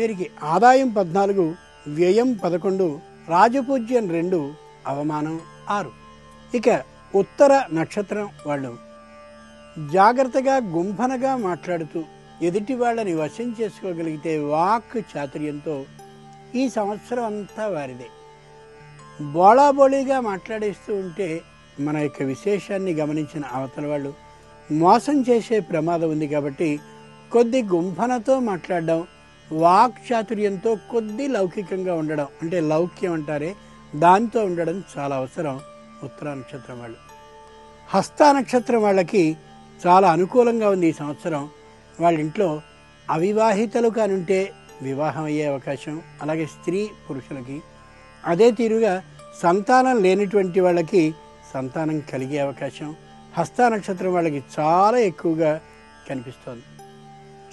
వీరికి ఆదాయం పద్నాలుగు వ్యయం పదకొండు రాజపూజ్యం రెండు అవమానం ఆరు. ఇక ఉత్తర నక్షత్రం వాళ్ళు. జాగ్రత్తగా గుంభనగా మాట్లాడుతూ ఎదుటి వాళ్ళని వశం చేసుకోగలిగితే వాక్ చాతుర్యంతో ఈ సంవత్సరం అంతా వారిదే. బోళాబోళీగా మాట్లాడేస్తూ ఉంటే మన యొక్క విశేషాన్ని గమనించిన అవతల వాళ్ళు మోసం చేసే ప్రమాదం ఉంది కాబట్టి కొద్ది గుంఫనతో మాట్లాడడం వాక్చాతుర్యంతో కొద్ది లౌకికంగా ఉండడం. అంటే లౌక్యం అంటారే దాంతో ఉండడం చాలా అవసరం. ఉత్తర నక్షత్రం వాళ్ళు. హస్త నక్షత్రం వాళ్ళకి చాలా అనుకూలంగా ఉంది ఈ సంవత్సరం. వాళ్ళ ఇంట్లో అవివాహితలు కానుంటే వివాహం అయ్యే అవకాశం అలాగే స్త్రీ పురుషులకి. అదే తీరుగా సంతానం లేనటువంటి వాళ్ళకి సంతానం కలిగే అవకాశం. హస్త నక్షత్రం వాళ్ళకి చాలా ఎక్కువగా కనిపిస్తోంది.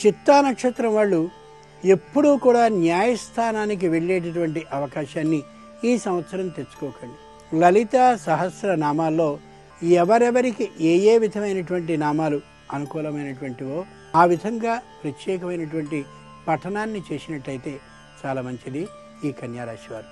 చిత్తా నక్షత్రం వాళ్ళు ఎప్పుడూ కూడా న్యాయస్థానానికి వెళ్ళేటటువంటి అవకాశాన్ని ఈ సంవత్సరం తెచ్చుకోకండి. లలిత సహస్ర నామాల్లో ఎవరెవరికి ఏ ఏ విధమైనటువంటి నామాలు అనుకూలమైనటువంటివో ఆ విధంగా ప్రత్యేకమైనటువంటి పఠనాన్ని చేసినట్టయితే చాలా మంచిది ఈ కన్యారాశి వారు.